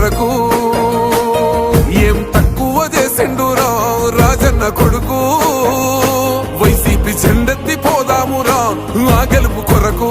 వరకు ఏం తక్కువ చేసిండురా రాజన్న కొడుకు? వైసీపీ జెండెత్తి పోదామురా ఆ గెలుపు కొరకు.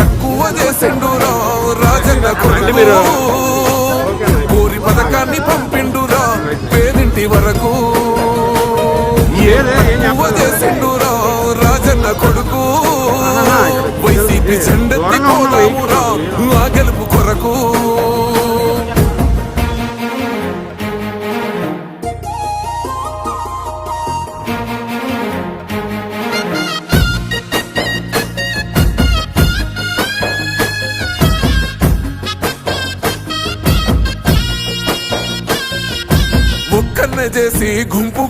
చేసిండురా రాజన్న కొడుకు కోరి పథకాన్ని పంపిండురా పేదింటి వరకు. చేసిండురా రాజన్న కొడుకు. వైసీపీ జెండెత్తి పోదామురా ఆ గెలుపు కొరకు.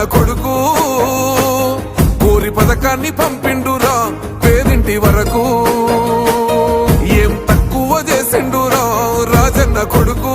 రాజన్న కొడుకు. కోరి పథకాన్ని పంపిండురా పేదింటి వరకు. ఏం తక్కువ చేసిండురా రాజన్న కొడుకు.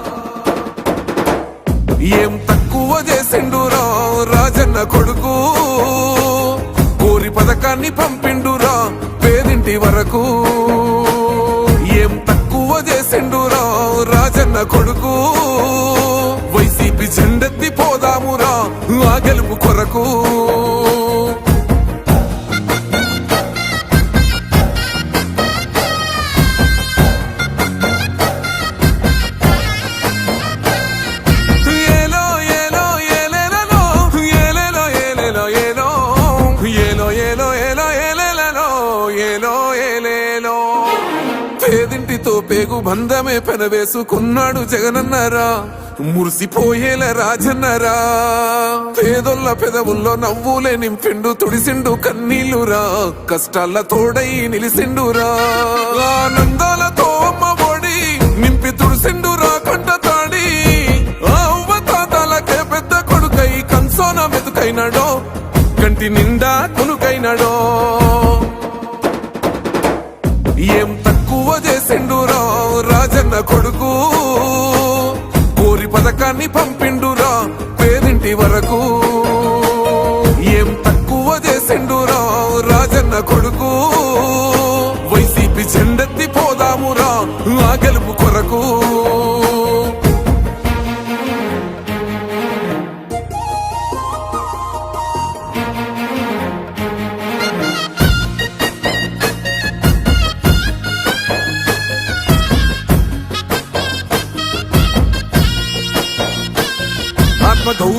పంపిండురా పేదింటి వరకు. ఏం తక్కువ చేసిండురా రాజన్న కొడుకు. వైసీపీ జెండెత్తి పోదామురా ఆ గెలుపు కొరకు. పేగు బంధమే పెనవేసుకున్నాడు జగనన్నరా. మురిసిపోయేల రాజన్నరా. పేదొల్ల పెదవుల్లో నవ్వులే నింపిండు తుడిసిండు కన్నీళ్ళురా కష్టాల తోడై నిలిసిండురా. ఆనందాలతో అమ్మ ఒడి నింపి తుడిసిండురా కంట తాడి. ఆ అవ్వ తాతలకే పెద్ద కొడుకై కన్సోన మెతుకైనాడో. కంటి నిండా కొనుకైనాడో. తక్కువ రాజన్న కొడుకు. ఊరి పథకాన్ని పంపిండురా పేదింటి వరకు. ఏం తక్కువ చేసిండురా రాజన్న కొడుకు.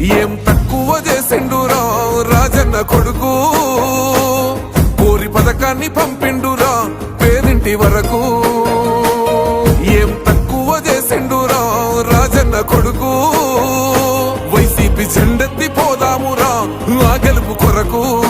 ఏం తక్కువ చేసిండురా రాజన్న కొడుకు? కోరి పథకాన్ని పంపిండురా పేదింటి వరకు. ఏం తక్కువ చేసిండురా రాజన్న కొడుకు? వైసీపీ జెండెత్తి పోదామురా ఆ గెలుపు కొరకు.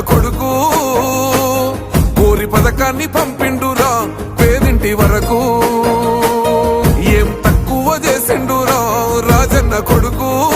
కొడుకు. కోరి పథకాన్ని పంపిండురా పేదింటి వరకు. ఏం తక్కువ చేసిండురా రాజన్న కొడుకు.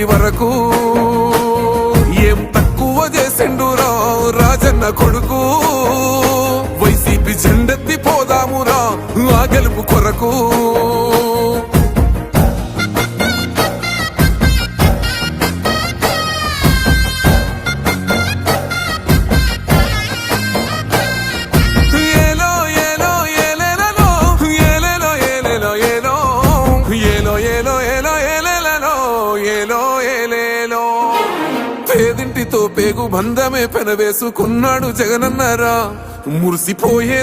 పేదింటి వరకు ఏం తక్కువ చేసిండురా రాజన్న కొడుకు? వైసీపీ జెండెత్తి పోదామురా ఆ గెలుపు కొరకు. పేగు బంధమే పెనవేసుకున్నాడు జగనన్నారా. మురిసిపోయేలా